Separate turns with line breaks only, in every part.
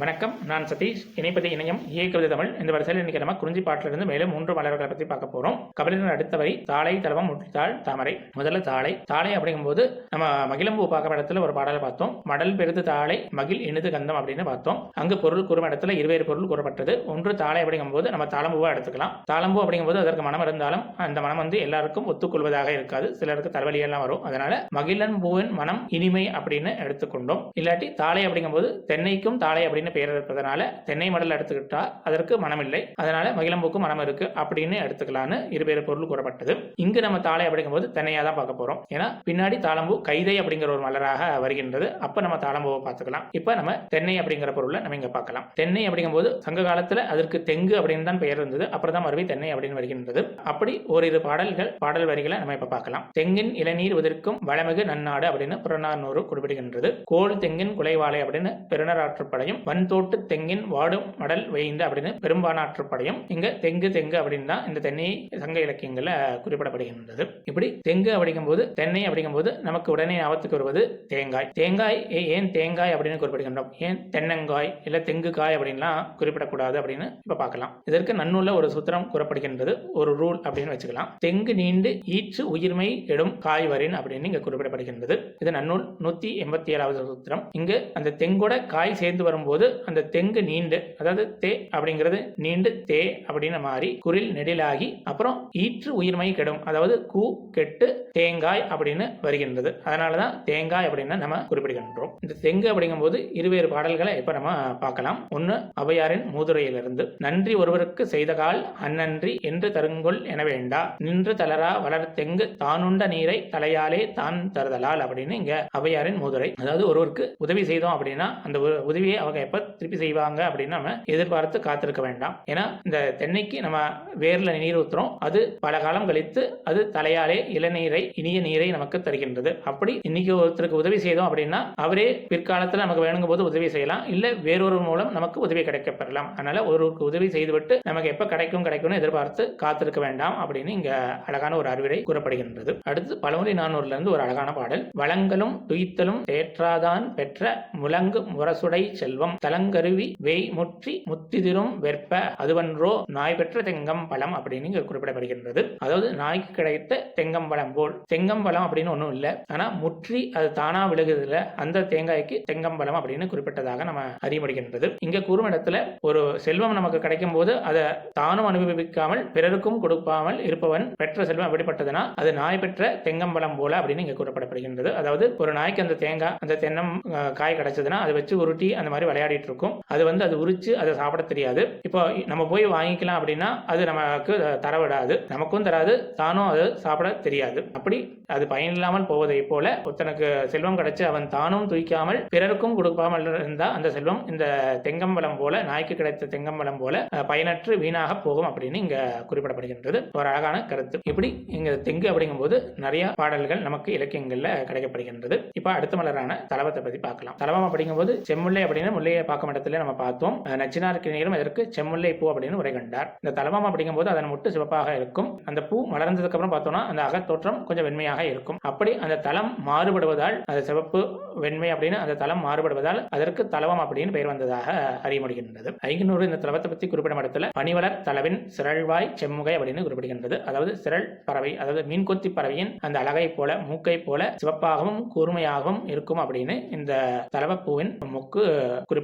வணக்கம் நான் சதீஷ். இணைப்பது இணையம். இயக்குவது தமிழ். இந்த வரிசையில் இன்னைக்கு நம்ம குறிஞ்சி பாட்டிலிருந்து மேலும் மூன்று மலர்களை பற்றி பார்க்க போறோம். கபிலரின் அடுத்த வரி தாளை தலவம் முற்றித்தாள் தாமரை. முதல்ல தாளை. தாளை அப்படிங்கும்போது நம்ம மகிழம்பூ பார்க்கும் இடத்துல ஒரு பாடலை பார்த்தோம். மடல் பெருது தாளை மகிழ் இனிது கந்தம் அப்படின்னு பார்த்தோம். அங்கு பொருள் கூறும் இடத்துல இருவேறு பொருள் கூறப்பட்டது. ஒன்று தாளை அப்படிங்கும்போது நம்ம தாளம்பூவா எடுத்துக்கலாம். தாளம்பூ அப்படிங்கும்போது அதற்கு மனம் இருந்தாலும் அந்த மனம் வந்து எல்லாருக்கும் ஒத்துக்கொள்வதாக இருக்காது. சிலருக்கு தலைவலியெல்லாம் வரும். அதனால மகிழன் பூவின் மனம் இனிமை அப்படின்னு எடுத்துக்கொண்டோம். இல்லாட்டி தாளை அப்படிங்கும்போது தென்னைக்கும் தாளை அப்படின்னு அப்படின்னு பெயர் இருப்பதனால தென்னை மடல் எடுத்துக்கிட்டா அதற்கு மனமில்லை. அதனால மகிழம்பூக்கும் மனம் இருக்கு அப்படின்னு எடுத்துக்கலான்னு இருவேறு பொருள் கூறப்பட்டது. இங்கு நம்ம தாளை அப்படிங்கும்போது தென்னையா தான் பார்க்க போறோம். ஏன்னா பின்னாடி தாளம்பூ கைதை அப்படிங்கிற ஒரு மலராக வருகின்றது. அப்ப நம்ம தாளம்பூவை பார்த்துக்கலாம். இப்ப நம்ம தென்னை அப்படிங்கிற பொருளை நம்ம இங்க பார்க்கலாம். தென்னை அப்படிங்கும்போது சங்க காலத்துல அதற்கு தெங்கு அப்படின்னு தான் பெயர் இருந்தது. அப்புறம் தான் மறுபடி தென்னை அப்படின்னு வருகின்றது. அப்படி ஓரிரு பாடல்கள் பாடல் வரிகளை நம்ம இப்ப பார்க்கலாம். தெங்கின் இளநீர் உதிர்க்கும் வளமிகு நன்னாடு அப்படின்னு புறநானூறு குறிப்பிடுகின்றது. கோல் தெங்கின் குலைவாலை அப்படின்னு பெருநராற்றுப்படையும் தன்தோட்டு தெங்கின் வாடும் மடல் வேய்ந்து அப்படின்னு பெரும்பானாற்றுப்படையும் இங்க தெங்கு தெங்கு அப்படின்னு தான் இந்த தென்னை சங்க இலக்கியங்கள்ல குறிப்பிடப்படுகின்றது. இப்படி தெங்கு அப்படிங்கும்போது தென்னை அப்படிங்கும்போது நமக்கு உடனே ஞாபகத்துக்கு வருவது தேங்காய். தேங்காய் ஏ- ஏன் தேங்காய் அப்படின்னு குறிப்பிடுகின்றோம்? ஏன் தென்னங்காய் இல்ல தெங்கு காய் அப்படின்லாம் குறிப்பிடக்கூடாது அப்படின்னு இப்ப பார்க்கலாம். இதற்கு நன்னூல்ல ஒரு சூத்திரம் கூறப்படுகின்றது. ஒரு ரூல் அப்படின்னு வச்சுக்கலாம். தெங்கு நீண்டு ஈற்று உயிர்மை எடும் காய் வரின் அப்படின்னு இங்க குறிப்பிடப்படுகின்றது. இது நன்னூல் நூத்தி எண்பத்தி ஏழாவது சூத்திரம். இங்கு அந்த தெங்கோட காய் சேர்ந்து வரும்போது அந்த தெங்கு நீண்டு அதாவது தே அப்படிங்கிறது நீண்டு தே அப்படின்னு மாறி குரில் நெடிலாகி அப்புறம் ஈற்று உயிர்மை கெடும் அதாவது கூ கெட்டு தேங்காய் அப்படின்னு வருகின்றது. அதனாலதான் தேங்காய் அப்படின்னு நம்ம குறிப்பிடுகின்றோம். இந்த தெங்கு அப்படிங்கும்போது இருவேறு பாடல்களை இப்ப நம்ம பார்க்கலாம். ஒன்னு அவையாரின் மூதுரையிலிருந்து நன்றி ஒருவருக்கு செய்த கால் அந்நன்றி என்று தருங்கொள் என வேண்டா. நின்று தளரா வளர் தெங்கு தானுண்ட நீரை தலையாலே தான் தருதலால் அப்படின்னு இங்க அவையாரின் மூதுரை அதாவது ஒருவருக்கு உதவி செய்தோம் அப்படின்னா அந்த உதவியை அவங்க எப்ப திருப்பி செய்வாங்க அப்படின்னு நம்ம எதிர்பார்த்து காத்திருக்க வேண்டாம். ஏன்னா இந்த தென்னைக்கு நம்ம வேர்ல நீர் ஊத்துறோம். அது பல காலம் கழித்து அது தலையாலே இளநீரை இனிய நீரை நமக்கு தருகின்றது. அப்படி இன்னைக்கு ஒருத்தருக்கு உதவி செய்தோம் அப்படின்னா அவரே பிற்காலத்தில் நமக்கு வேணுங்கும் போது உதவி செய்யலாம். இல்ல வேறொரு மூலம் நமக்கு உதவி கிடைக்க பெறலாம் அதனால ஒருவருக்கு உதவி செய்துவிட்டு நமக்கு எப்ப கிடைக்கும் கிடைக்கும்னு எதிர்பார்த்து காத்திருக்க வேண்டாம் அப்படின்னு இங்க அழகான ஒரு அறிவுரை கூறப்படுகின்றது. அடுத்து பழமொழி நானூறுல இருந்து ஒரு அழகான பாடல். வளங்களும் துய்த்தலும் தேற்றாதான் பெற்ற முழங்கு முரசுடை செல்வம். தலங்கருவி வேய் முற்றி முத்திதிரும் வெற்ப அதுவன்றோ நாய் பெற்ற தெங்கம் பழம் அப்படின்னு இங்க குறிப்பிடப்படுகின்றது. அதாவது நாய்க்கு கிடைத்த தெங்கம் பழம் போல். தெங்கம் பழம் அப்படின்னு ஒன்றும் இல்லை. ஆனா முற்றி அது தானா விழுகுதுல அந்த தேங்காய்க்கு தெங்கம் பழம் அப்படின்னு குறிப்பிட்டதாக நம்ம அறியப்படுகின்றது. இங்க கூறும் இடத்துல ஒரு செல்வம் நமக்கு கிடைக்கும் போது அதை தானும் அனுபவிக்காமல் பிறருக்கும் கொடுக்காமல் இருப்பவன் பெற்ற செல்வம் எப்படிப்பட்டதுன்னா அது நாய் பெற்ற தெங்கம்பழம் போல அப்படின்னு இங்க கூறப்படப்படுகின்றது. அதாவது ஒரு நாய்க்கு அந்த தேங்காய் அந்த தென்னம் காய் கிடைச்சதுன்னா அதை வச்சு உருட்டி அந்த மாதிரி விளையாடிட்டு இருக்கும் அது வந்து அது உரிச்சு அதை சாப்பிட தெரியாது. இப்போ நம்ம போய் வாங்கிக்கலாம் அப்படின்னா அது நமக்கு தர விடாது நமக்கும் தராது தானும் அது சாப்பிட தெரியாது. அப்படி அது பயனில்லாமல் போவதை போல ஒருத்தனுக்கு செல்வம் கிடைச்சு அவன் தானும் துய்க்காமல் பிறருக்கும் கொடுக்காமல் இருந்தா அந்த செல்வம் இந்த தெங்கம்பலம் போல நாய்க்கு கிடைத்த தெங்கம்பலம் போல பயனற்று வீணாக போகும் அப்படின்னு இங்க குறிப்பிடப்படுகின்றது. ஒரு அழகான கருத்து. இப்படி இங்க தெங்கு அப்படிங்கும்போது நிறைய பாடல்கள் நமக்கு இலக்கியங்கள்ல கிடைக்கப்படுகின்றது. இப்ப அடுத்த மலரான தலவத்தை பத்தி பார்க்கலாம். தலவம் அப்படிங்கும்போது செம்முல்லை அப்படின்னு முல்லையை பார்க்கும் இடத்துல நம்ம பார்த்தோம். நச்சினாருக்கு நேரம் இதற்கு செம்முல்லை பூ அப்படின்னு உரை கண்டார். இந்த தலவம் அப்படிங்கும்போது அதன் முட்டு சிவப்பாக இருக்கும். அந்த பூ மலர்ந்ததுக்கு அப்புறம் பார்த்தோம்னா அந்த அகத்தோற்றம் கொஞ்சம் வெண்மையாக இருக்கும். அப்படி அந்த தளம் மாறுபடுவதால் அந்த சிவப்பு வெண்மை அப்படின்னு அந்த தளம் மாறுபடுவதால் அதற்கு தலவம் அப்படின்னு பெயர் வந்ததாக அறிய முடிகின்றது. ஐங்கநூறு இந்த தலவத்தை பற்றி குறிப்பிடும் இடத்துல பனிவளர் தளவின் சிரள்வாய் செம்முகை அப்படின்னு குறிப்பிடுகின்றது. அதாவது சிரள் பறவை அதாவது மீன்கொத்தி பறவையின் அந்த அழகை போல மூக்கை போல சிவப்பாகவும் கூர்மையாகவும் இருக்கும் அப்படின்னு இந்த தலவப்பூவின் மூக்கு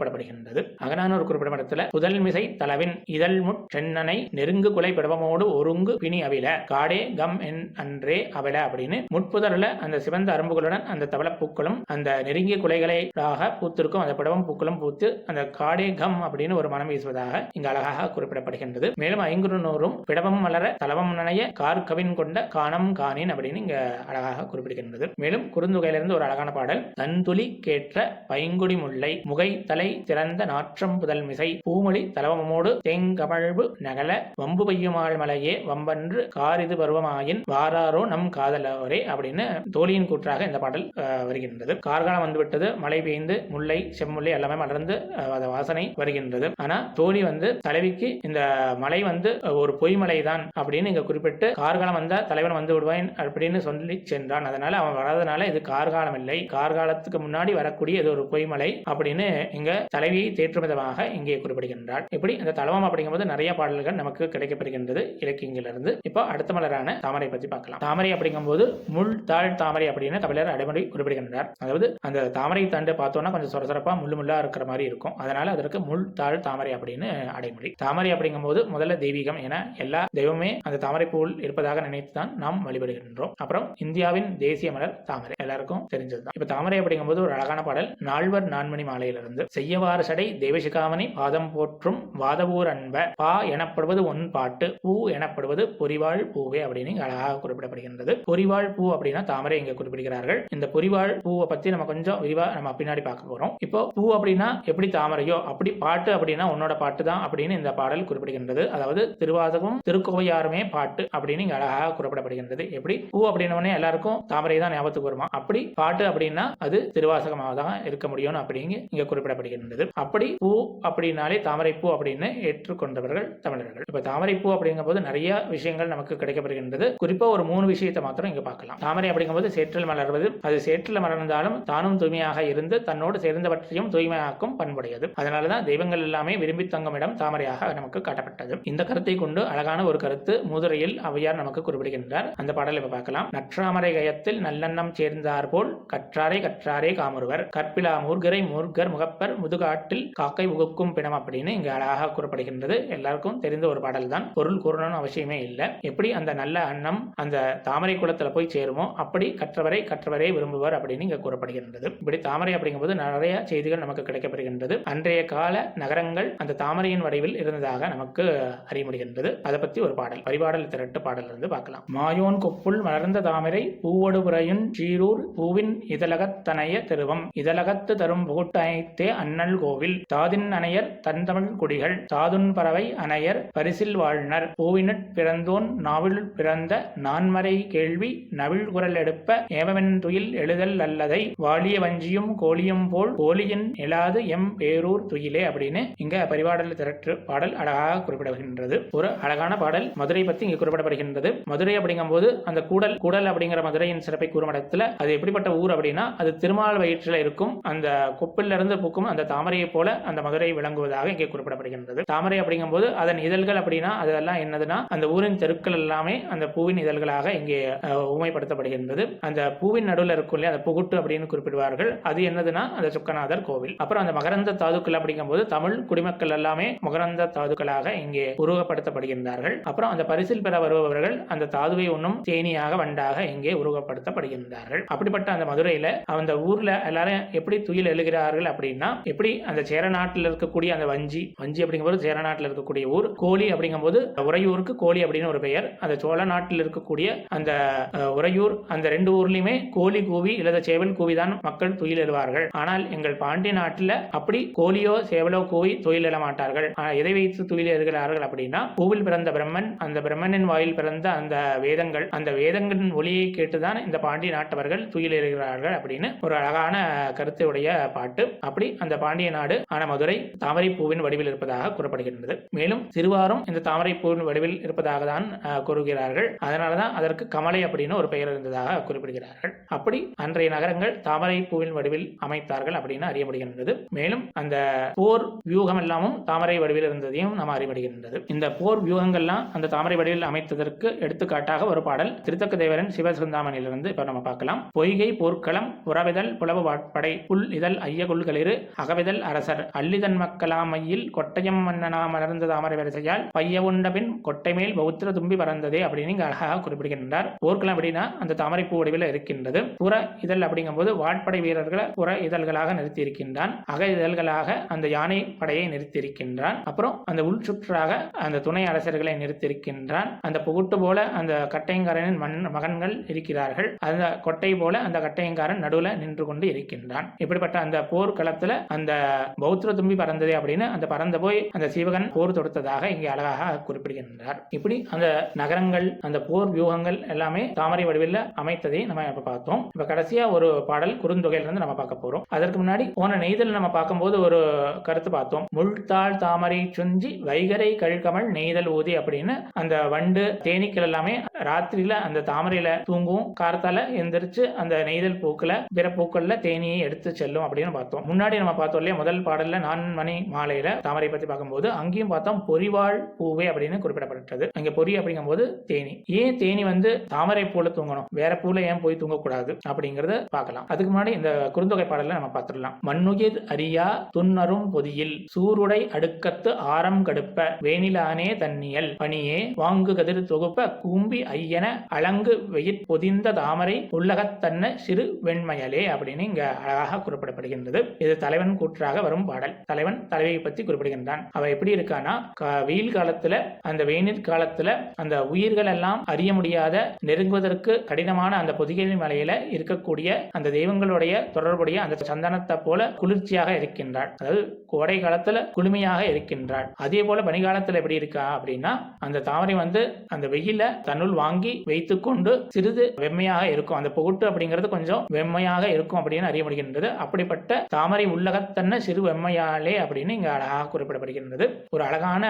குறிப்பிடப்படுகின்றது. அகனானூர் குறிப்பிடும் இடத்துல புதல் மிசை தலவின் இதழ் முட் சென்னனை நெருங்கு குலை பிடபமோடு ஒருங்கு பிணி அவில காடே கம் என் அன்றே அவல அப்படின்னு முட்புதர்ல அந்த சிவந்த அரும்புகளுடன் அந்த தவளப்பூக்களும் அந்த நெருங்கிய குலைகளாக பூத்திருக்கும் அந்த பிடவம் பூக்களும் பூத்து அந்த காடே கம் அப்படின்னு ஒரு மனம் வீசுவதாக இங்கு அழகாக குறிப்பிடப்படுகின்றது. மேலும் ஐங்குறுநூறும் பிடவம் வளர தலவம் நனைய கார்கவின் கொண்ட காணம் காணின் அப்படின்னு இங்க அழகாக குறிப்பிடுகின்றது. மேலும் குறுந்தொகையிலிருந்து ஒரு அழகான பாடல் தன்துளி கேற்ற பைங்குடி முல்லை முகை தலை திறந்த நாற்றம் புதல் மிசை பூமொழி தலவமோடு தேங்கமழ்வு நகல வம்பு பெய்யுமாள் மலையே வம்பன்று காரிது பருவமாயின் வாராரோ நம் காதலோரே அப்படின்னு தோழியின் கூற்றாக இந்த பாடல் வருகின்றது. கார்காலம் வந்துவிட்டது மழை பெய்ந்து முல்லை செம்முல்லை எல்லாமே மலர்ந்து அஹ், வாசனை வருகின்றது. ஆனா தோழி வந்து தலைவிக்கு இந்த மலை வந்து ஒரு பொய்மலை தான் அப்படின்னு இங்க குறிப்பிட்டு கார்காலம் வந்தா தலைவன் வந்து விடுவான் அப்படின்னு சொல்லி சென்றான். அதனால அவன் வராதனால இது கார்காலம் இல்லை கார்காலத்துக்கு முன்னாடி வரக்கூடிய இது ஒரு பொய்மலை அப்படின்னு இங்க தலைவியை தேற்றும் விதமாக இங்கே குறிப்பிடுகின்றார் இப்படி அந்த தலவம் அப்படிங்கும்போது நிறைய பாடல்கள் நமக்கு கிடைக்கப்பெறுகின்றது இலக்கியங்களிலிருந்து. இப்போ அடுத்த மலரான தாமரை பத்தி பார்க்கலாம். தாமரை அப்படிங்கும்போது முள் தாழ் தாமரை அப்படின்னு கபிலர் அடைமொழி குறிப்பிடுகின்றார். அதாவது அந்த தாமரை தண்டு பார்த்தோம்னா கொஞ்சம் சொரசரப்பா முள்ளு முள்ளா இருக்கிற மாதிரி இருக்கும். அதனால அதற்கு முள் தாழ் தாமரை அப்படின்னு அடைமொழி. தாமரை அப்படிங்கும்போது முதல்ல தெய்வீகம் என எல்லா தெய்வமே அந்த தாமரை பூல் இருப்பதாக நினைத்து தான் நாம் வழிபடுகின்றோம். அப்புறம் இந்தியாவின் தேசிய மலர் தாமரை. எல்லாருக்கும் தெரிஞ்சதுதான். இப்ப தாமரை அப்படிங்கும்போது ஒரு அழகான பாடல் நால்வர் நான்மணி மாலையிலிருந்து. செய்யவாறு சடை தேவசிகாமணி பாதம் போற்றும் வாதவூர் அன்ப பா எனப்படுவது ஒன் பாட்டு பூ எனப்படுவது பொறிவாள் பூவே அப்படின்னு அழகாக குறிப்பிடப்படுகின்றது. பொறிவாள் பூ அப்படின்னா தாமரை இங்க குறிப்பிடுகிறார்கள். இந்த பொறிவாள் பூவை பத்தி நம்ம கொஞ்சம் விரிவா நம்ம பின்னாடி பார்க்க போறோம். இப்போ பூ அப்படின்னா எப்படி தாமரையோ அப்படி பாட்டு அப்படின்னா உன்னோட பாட்டு தான் அப்படின்னு இந்த பாடல் குறிப்பிடுகின்றது. அதாவது திருவாதகம் திருக்கோவையாருமே பாட்டு அப்படின்னு இங்க அழகாக குறிப்பிடப்படுகின்றது. எப்படி? பூ அப்படின்னவனே எல்லாருக்கும் தாமரை தான் ஞாபகத்துக்கு வருமா? அப்படி பாட்டு அப்படின்னா அது திருவாசகமாக தான் இருக்க முடியும் அப்படிங்க இங்க குறிப்பிடப்படுகின்றது. அப்படி பூ அப்படின்னாலே தாமரைப்பூ அப்படின்னு ஏற்றுக்கொண்டவர்கள் தமிழர்கள். இப்ப தாமரைப்பூ அப்படிங்கும் அப்படிங்கும்போது நிறைய விஷயங்கள் நமக்கு கிடைக்கப்படுகின்றது. குறிப்பா ஒரு மூணு விஷயத்தை மாத்திரம் இங்க பார்க்கலாம். தாமரை அப்படிங்கும்போது சேற்றில் மலர்வது. அது சேற்றில் மலர்ந்தாலும் தானும் தூய்மையாக இருந்து தன்னோடு சேர்ந்தவற்றையும் தூய்மையாக்கும் பண்புடையது. அதனாலதான் தெய்வங்கள் எல்லாமே விரும்பி தங்கும் இடம் தாமரையாக நமக்கு காட்டப்பட்டது. இந்த கருத்தை கொண்டு அழகான ஒரு கருத்து மூதுரையில் அவையார் நமக்கு குறிப்பிடுகின்றார். அந்த பாடலை இப்ப பார்க்கலாம். நற்றாமரை கயத்தில் நல்லெண்ணம் சேர்ந்தார் போல் கற்றாரை கற்றாரே காமுருவர். கற்பிலா மூர்கரை மூர்கர் முகப்பர் முதுகாட்டில் காக்கை உகுக்கும் பிணம் அப்படின்னு இங்க அழகாக கூறப்படுகின்றது. எல்லாருக்கும் தெரிந்த ஒரு பாடல் தான் பொருள் கூறணும்னு அவசியமே இல்லை. எப்படி அந்த நல்ல அன்னம் அந்த தாமரை குளத்துல போய் சேருமோ அப்படி கற்றவரை கற்றவரே விரும்புவர் அப்படின்னு இங்க கூறப்படுகின்றது. இப்படி தாமரை அப்படிங்கும்போது நிறைய செய்திகள் நமக்கு கிடைக்கப்படுகின்றது அன்றைய கால நகரங்கள் அந்த தாமரையின் வடிவில் இருந்ததாக நமக்கு அறிய முடிகின்றது. அதை பத்தி ஒரு பாடல் பரிபாடல் திரட்டு பாடல் இருந்து பார்க்கலாம். மாயோன் கொப்புள் மலர்ந்த தாமரை பூவடுபுறையின் சீரூர் பூவின் இதழகத்தனைய திருவம். இதழகத்து தரும் புகுட்டனைத்தே அண்ணல் கோவில் தாதின் அணையர் தந்தமிழ் குடிகள் தாதுன் பறவை அணையர் பரிசில் வாழ்னர். பூவினுட் பிறந்தோன் நாவில் பிறந்த நான்மறை கேள்வி நவிழ் குரல் எடுப்ப ஏவமென் துயில் எழுதல் அல்லதை வாலிய வஞ்சியும் கோழியும் போல் கோழியின் எழாது எம் பேரூர் துயிலே அப்படின்னு இங்க பரிபாடல் திரட்டு பாடல் அழகாக குறிப்பிடப்படுகின்றது. ஒரு அழகான பாடல் மதுரை பத்தி இங்கு குறிப்பிடப்படுகின்றது. மதுரை அப்படிங்கும்போது அந்த கூடல் கூடல் அப்படிங்கிற மதுரையின் சிறப்பை கூறும் இடத்துல அது எப்படிப்பட்ட ஊர் அப்படின்னா அது திருமால் வயிற்றில் இருக்கும். அந்த கொப்பிலிருந்து பூக்கும் அந்த தாமரையைப் போல அந்த மதுரை விளங்குவதாக இங்கே குறிப்பிடப்படுகின்றது. தாமரை அப்படிங்கும்போது அதன் இதழ்கள் அப்படின்னா அதெல்லாம் என்னதுன்னா அந்த ஊரின் தெருக்கள் எல்லாமே அந்த பூவின் இதழ்களாக இங்கே உமைப்படுத்தப்படுகின்றது அந்த பூவின் நடுவில் இருக்கும் இல்லையா அந்த புகுட்டு அப்படின்னு குறிப்பிடுவார்கள். அது என்னதுன்னா அந்த சுக்கநாதர் கோவில். அப்புறம் அந்த மகரந்த தாதுக்கள் அப்படிங்கும்போது தமிழ் குடிமக்கள் எல்லாமே மகரந்த தாதுக்களாக இங்கே உருவப்படுத்தப்படுகின்றார்கள் அப்புறம் அந்த பரிசில் பெற வருபவர்கள் அந்த தாதுவை ஒன்றும் தேனியாக வண்டாக இங்கே உருவப்படுத்தப்படுகின்றார்கள் அப்படிப்பட்ட அந்த மதுரையில அந்த ஊர்ல எல்லாரும் எப்படி துயில் எழுகிறார்கள் அப்படின்னா எப்படி அந்த சேர நாட்டில் இருக்கக்கூடிய அந்த வஞ்சி வஞ்சி அப்படிங்கும்போது சேர நாட்டில் இருக்கக்கூடிய ஊர் கோழி அப்படிங்கும்போது உறையூருக்கு கோழி அப்படின்னு ஒரு பெயர். அந்த சோழ நாட்டில் இருக்கக்கூடிய அந்த உறையூர் அந்த ரெண்டு ஊர்லயுமே கோழி கூவி இல்லாத சேவல் கூவிதான் மக்கள் துயில் எழுவார்கள் ஆனால் எங்கள் பாண்டிய நாட்டில் அப்படி கோழியோ சேவலோ கூவி துயில் எழ மாட்டார்கள் எதை வைத்து துயில் எழுகிறார்கள் அப்படின்னா கோவில் பிறந்த பிரம்மன் அந்த பிரம்மனின் வாயில் பிறந்த அந்த வேதங்கள் அந்த வேதங்களின் ஒளியை கேட்டுதான் இந்த பாண்டிய நாட்டவர்கள் துயில் எழுகிறார்கள் அப்படின்னு ஒரு அழகான கருத்துடைய பாட்டு. அப்படி அந்த பாண்டிய நாடு ஆன மதுரை தாமரை பூவின் வடிவில் இருப்பதாக கூறப்படுகின்றது. மேலும் திருவாரும் இந்த தாமரை பூவின் வடிவில் இருப்பதாக தான் கூறுகிறார்கள். அதனாலதான் அதற்கு கமலை அப்படின்னு ஒரு பெயர் இருந்ததாக குறிப்பிடுகிறார்கள். அப்படி அன்றைய நகரங்கள் தாமரை பூவின் வடிவில் அமைத்தார்கள் அப்படின்னு அறியப்படுகின்றது. மேலும் அந்த போர் வியூகம் எல்லாமும் தாமரை வடிவில் இருந்ததையும் நாம் அறியப்படுகின்றது. இந்த போர் வியூகங்கள்லாம் அந்த தாமரை வடிவில் அமைத்ததற்கு எடுத்துக்காட்டாக ஒரு பாடல் திருத்தக்க தேவரன் சிவசுந்தாமனிலிருந்து இப்ப நம்ம பார்க்கலாம். பொய்கை போர்க்களம் உறவிதல் புலவு வாட்படை புல் இதழ் ஐய கொள்களிரு பகவிதல் அரசர். அள்ளிதன் மக்களாமையில் கொட்டையம் மன்னனா மலர்ந்த தாமரை வரிசையால் பைய உண்டபின் கொட்டை மேல் பௌத்திர தும்பி பறந்ததே அப்படின்னு இங்க அழகாக குறிப்பிடுகின்றார். ஊர்க்கலாம் அப்படின்னா அந்த தாமரை பூ வடிவில் இருக்கின்றது. புற இதழ் அப்படிங்கும்போது வாட்படை வீரர்களை புற இதழ்களாக நிறுத்தி இருக்கின்றான் அக இதழ்களாக அந்த யானை படையை நிறுத்தியிருக்கின்றான். அப்புறம் அந்த உள் சுற்றாக அந்த துணை அரசர்களை நிறுத்தியிருக்கின்றான். அந்த புகுட்டு போல அந்த கட்டையங்காரனின் மண் மகன்கள் இருக்கிறார்கள். அந்த கொட்டை போல அந்த கட்டையங்காரன் நடுவில் நின்று கொண்டு இருக்கின்றான். இப்படிப்பட்ட அந்த போர்க்களத்தில் அந்த அந்த பௌத்திர தும்பி பறந்ததே அப்படின்னு அந்த பறந்த போய் அந்த சிவகன் போர் தொடுத்ததாக இங்கே அழகாக குறிப்பிடுகின்றார். இப்படி அந்த நகரங்கள் அந்த போர் வியூகங்கள் எல்லாமே தாமரை வடிவில் அமைத்ததை நம்ம இப்ப பார்த்தோம். இப்ப கடைசியா ஒரு பாடல் குறுந்தொகையில இருந்து நம்ம பார்க்க போறோம். அதற்கு முன்னாடி போன நெய்தல் நம்ம பார்க்கும்போது ஒரு கருத்து பார்த்தோம். முள்தாள் தாமரை சுஞ்சி வைகரை கழ்கமல் நெய்தல் ஊதி அப்படின்னு அந்த வண்டு தேனீக்கள் எல்லாமே ராத்திரியில அந்த தாமரையில தூங்கும். கார்த்தால எந்திரிச்சு அந்த நெய்தல் பூக்களை பிற பூக்கள்ல தேனியை எடுத்து செல்லும் அப்படின்னு பார்த்தோம். முன்னாடி நம்ம பார்த்தோம் இல்லையா முதல் பாடல்ல நான் மணி மாலையில தாமரை பத்தி பார்க்கும்போது அங்கேயும் பார்த்தோம் பொறிவாள் பூவே அப்படின்னு குறிப்பிடப்பட்டது. அங்க பொறி அப்படிங்கும்போது தேனி. ஏன் தேனி வந்து தாமரை பூல தூங்கணும்? வேற பூல ஏன் போய் தூங்கக்கூடாது அப்படிங்கறத பார்க்கலாம். அதுக்கு முன்னாடி இந்த குறுந்தொகை பாடல்ல நம்ம பார்த்துடலாம். மண்ணுயிர் அறியா துன்னரும் பொதியில் சூருடை அடுக்கத்து ஆரம் கடுப்ப வேணிலானே தன்னியல் பணியே வாங்கு கதிர் தொகுப்ப கூம்பி ஐயன அலங்கு வெயிற் பொதிந்த தாமரை உள்ளகத்தன்ன சிறு வெண்மயலே அப்படின்னு இங்க அழகாக குறிப்பிடப்படுகின்றது. இது தலைவன் கூற்றாக வரும் பாடல். தலைவன் தலைவியை பத்தி குறிப்பிடுகின்றான். அவ எப்படி இருக்கானா வெயில் காலத்துல அந்த வெயிலின் காலத்துல அந்த உயிர்கள் எல்லாம் அறிய முடியாத நெருங்குவதற்கு கடினமான அந்த பொதிகை மலையில இருக்கக்கூடிய அந்த தெய்வங்களுடைய தொடர்புடைய அந்த சந்தனத்தை போல குளிர்ச்சியாக இருக்கின்றாள். அதாவது கோடை காலத்துல குளுமையாக இருக்கின்றாள். அதே போல பனிகாலத்துல எப்படி இருக்கா அப்படின்னா அந்த தாமரை வந்து அந்த வெயில தன்னுள் வாங்கி வைத்துக்கொண்டு சிறிது வெம்மையாக இருக்கும். அந்த புகுட்டு அப்படிங்கிறது கொஞ்சம் வெம்மையாக இருக்கும் அப்படின்னு அறியப்படுகின்றது. அப்படிப்பட்ட தாமரை உள்ளகத்தன்ன சிறு வெம்மையாலே அப்படின்னு இங்க அழகாக குறிப்பிடப்படுகின்றது. ஒரு அழகான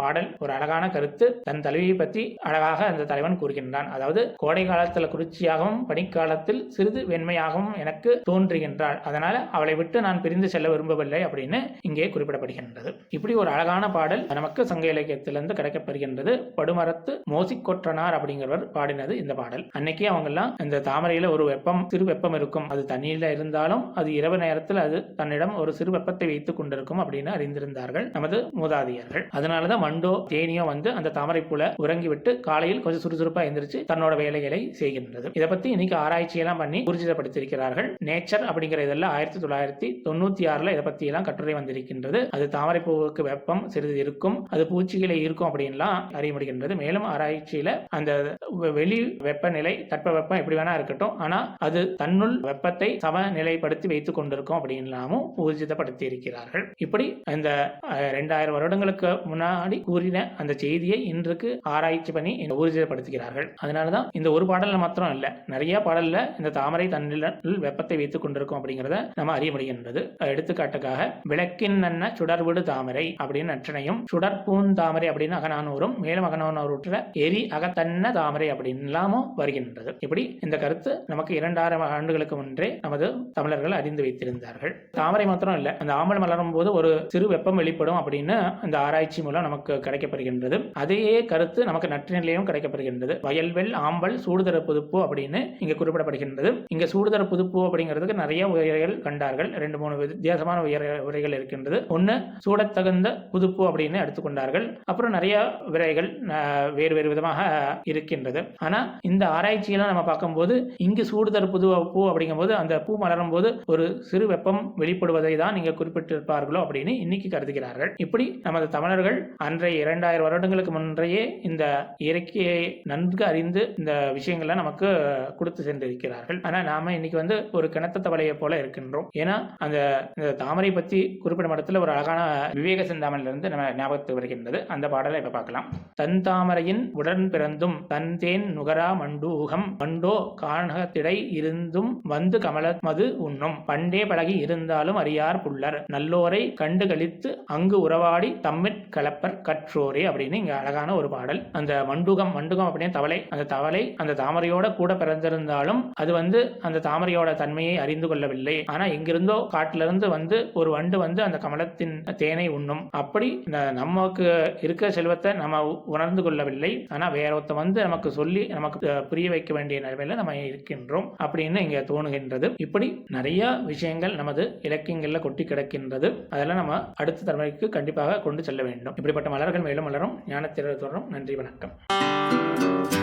பாடல் ஒரு அழகான கருத்து தன் தலைவியை பற்றி அழகாக அந்த தலைவன் கூறுகின்றான். அதாவது கோடை காலத்தில் குளிர்ச்சியாகவும் பனிக்காலத்தில் சிறிது வெண்மையாகவும் எனக்கு தோன்றுகின்றாள். அதனால அவளை விட்டு நான் பிரிந்து செல்ல விரும்பவில்லை அப்படின்னு இங்கே குறிப்பிடப்படுகின்றது. இப்படி ஒரு அழகான பாடல் நமக்கு சங்க இலக்கியத்திலிருந்து கிடைக்கப்பெறுகின்றது படுமரத்து மோசிக்கொற்றனார் அப்படிங்கிறவர் பாடினது இந்த பாடல். அன்னைக்கு அவங்க எல்லாம் இந்த தாமரையில ஒரு வெப்பம் சிறு வெப்பம் இருக்கும். அது தண்ணீர்ல இருந்தாலும் அது இரவு நேரத்தில் அது தன்னிடம் ஒரு சிறு வெப்பத்தை வைத்துக் கொண்டிருக்கும் அப்படின்னு அறிந்திருந்தார்கள் நமது மூதாதையர்கள். அதனாலதான் மண்டோ தேனியோ வந்து அந்த தாமரை போல உறங்கிவிட்டு காலையில் கொஞ்சம் சுறுசுறுப்பா எந்திரிச்சு தன்னோட வேலைகளை செய்கின்றது. இதை பத்தி இன்னைக்கு ஆராய்ச்சியெல்லாம் பண்ணி ஊர்ஜிதப்படுத்தியிருக்கிறார்கள் நேச்சர் அப்படிங்கிற இதெல்லாம் ஆயிரத்தி தொள்ளாயிரத்தி தொண்ணூத்தி ஆறுல இதை பத்தி எல்லாம் கட்டுரை வந்திருக்கின்றது. அது தாமரை பூவுக்கு வெப்பம் சிறிது இருக்கும் அது பூச்சிகளை இருக்கும் அப்படின்லாம் அறிய முடிகின்றது. மேலும் ஆராய்ச்சியில அந்த வெ- வெளி வெப்பநிலை தட்பவெப்பம் எப்படி வேணா இருக்கட்டும். ஆனா அது தன்னுள் வெப்பத்தை சமநிலைப்படுத்தி வைத்துக் கொண்டிருக்கும் அப்படின்லாமும் ஊர்ஜிதப்படுத்தி இருக்கிறார்கள் இப்படி இந்த ரெண்டாயிரம் வருடங்களுக்கு முன்னாடி கூறின அந்த செய்தியை இன்றைக்கு ஆராய்ச்சி பண்ணி இந்த ஊர்ஜிதப்படுத்துகிறார்கள். அதனாலதான் இந்த ஒரு பாடல்ல மாத்திரம் இல்ல நிறைய பாடல்ல இந்த தாமரை தன்னில் வெப்பத்தை வைத்துக் கொண்டிருக்கும் அப்படிங்கறத நம்ம அறிய முடிகின்றது. எடுத்துக்காட்டுக்காக விளக்கின் நன்ன சுடர்விடு தாமரை அப்படின்னு நற்றனையும் சுடற்பூன் தாமரை அப்படின்னு அகநானூரும் மேலும் அகநானூறுல எரி அகத்தன்ன தாமரை அப்படின்லாமும் வருகின்றது. இப்படி இந்த கருத்து நமக்கு இரண்டாயிரம் ஆண்டுகளுக்கு முன்றே நமது தமிழர்கள் அறிந்து வைத்திருந்தார்கள். தாமரை மாத்திரம் இல்ல அந்த ஆம்பல் மலரும் போது ஒரு சிறு வெப்பம் வெளிப்படும் அப்படின்னு இந்த ஆராய்ச்சி மூலம் நமக்கு கிடைக்கப்படுகின்றது. அதே கருத்து நமக்கு நற்றினிலையும் கிடைக்கப்படுகின்றது. வயல்வெள் ஆம்பல் சூடுதர புதுப்பு அப்படின்னு இங்க குறிப்பிடப்படுகின்றது. இங்க சூடுதர புதுப்பு அப்படிங்கிறதுக்கு நிறைய உயர்கள் கண்டார்கள். ரெண்டு மூணு வித்தியாசமான உயர- உரைகள் இருக்கின்றது. ஒன்னு சூடத்தகுந்த புதுப்பு அப்படின்னு எடுத்துக்கொண்டார்கள். அப்புறம் நிறைய விரைகள் வேறு வேறு விதமாக இருக்கின்றது. ஆனா இந்த ஆராய்ச்சியெல்லாம் நம்ம பார்க்கும்போது இங்கு சூடுதர் புது பூ அப்படிங்கும்போது அந்த பூ மலரும் போது ஒரு சிறு வெப்பம் வெளிப்படுவதை தான் நீங்க குறிப்பிட்டிருப்பார்களோ அப்படின்னு இன்னைக்கு கருதுகிறார்கள். இப்படி நமது தமிழர்கள் அன்றைய இரண்டாயிரம் வருடங்களுக்கு முன்றையே இந்த இயற்கையை நன்கு அறிந்து இந்த விஷயங்களை நமக்கு கொடுத்து சென்றிருக்கிறார்கள். ஆனா நாம இன்னைக்கு வந்து ஒரு கிணத்த தவளையை போல இருக்கின்றோம். ஏன்னா அந்த இந்த தாமரை பத்தி குறிப்பிடும் இடத்துல ஒரு அழகான விவேக சிந்தாமணில இருந்து நம்ம ஞாபகத்துக்கு வருகின்றது. அந்த பாடலை இப்ப பார்க்கலாம். தன் தாமரையின் உடன் பிறந்தும் தன் தேன் நுகரா மண்டூகம். மண்டோ காணகத்திடை இருந்தும் வந்து கமல மது உண்ணும். பண்டே பழகி இருந்தாலும் அறியார் புல்லர். நல்லோரை கண்டு கழித்து அங்கு உறவாடி தம்மிற் கலப்பர் கற்றோரே அப்படின்னு இங்க அழகான ஒரு பாடல். அந்த மண்டுகம் மண்டுகம் அப்படின்னு தவளை. அந்த தவளை அந்த தாமரையோட கூட பிறந்திருந்தாலும் அது வந்து அந்த தாமரையோட தன்மையை அறிந்து கொள்ளவில்லை. ஆனா எங்கிருந்தோ காட்டுல இருந்து வந்து ஒரு வண்டு வந்து அந்த கமலத்தின் தேனை உண்ணும். அப்படி நமக்கு இருக்க செல்வத்தை நம்ம உணர்ந்து கொள்ளவில்லை. ஆனா வேற ஒருத்த வந்து நமக்கு சொல்லி நமக்கு புரிய வைக்க வேண்டிய நிலைமையில நம்ம இருக்கின்றோம் அப்படின்னு இங்க தோணுகின்றது. இப்படி நிறைய விஷயங்கள் நமது இலக்கியங்கள்ல கொட்டி கிடக்கின்றது. அதெல்லாம் நம்ம அடுத்த தலைமுறைக்கு கண்டிப்பாக கொண்டு செல்ல வேண்டும். இப்படிப்பட்ட மலர்கள் மேலும் மலரும். ஞானத்திற்கு தொடரும். நன்றி வணக்கம்.